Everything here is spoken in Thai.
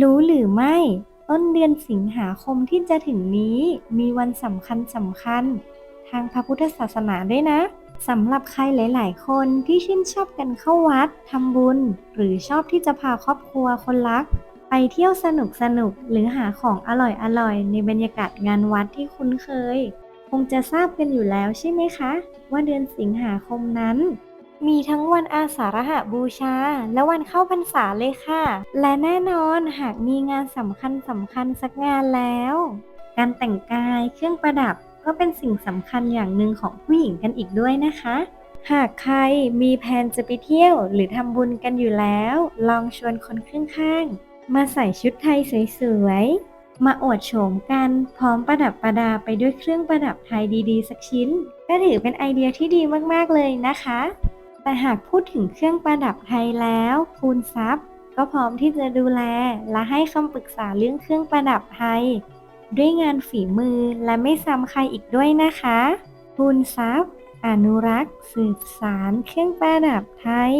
รู้หรือไม่ ต้นเดือนสิงหาคมที่จะถึงนี้มีวันสำคัญสำคัญ ทางพระพุทธศาสนาด้วยนะสำหรับใครหลาย ๆ คนที่ชื่นชอบกันเข้าวัดทำบุญ หรือชอบที่จะพาครอบครัวคนรัก ไปเที่ยวสนุกสนุกหรือหาของอร่อยๆในบรรยากาศงานวัดที่คุ้นเคย คงจะทราบกันอยู่แล้วใช่ไหมคะ ว่าเดือนสิงหาคมนั้น มีทั้งวันอาสาฬหบูชา และวันเข้าพรรษาเลยค่ะ และแน่นอนหากมีงานสำคัญสำคัญสักงานแล้ว การแต่งกายเครื่องประดับก็เป็นสิ่งสำคัญอย่างหนึ่งของผู้หญิงกันอีกด้วยนะคะ หากใครมีแผนจะไปเที่ยวหรือทำบุญกันอยู่แล้ว ลองชวนคนข้างๆ มาใส่ชุดไทยสวยๆ มาอวดโฉมกันพร้อมประดับประดาไปด้วยเครื่องประดับไทยดีๆ สักชิ้น ก็ถือเป็นไอเดียที่ดีมากๆเลยนะคะ แต่หากพูดถึงเครื่องประดับไทยแล้วคูณทรัพย์ ก็พร้อมที่จะดูแล และให้คำปรึกษาเรื่องเครื่องประดับไทย ด้วยงานฝีมือและไม่ซ้ำใครอีกด้วยนะคะคูณทรัพย์ อนุรักษ์ สืบสารเครื่องประดับไทย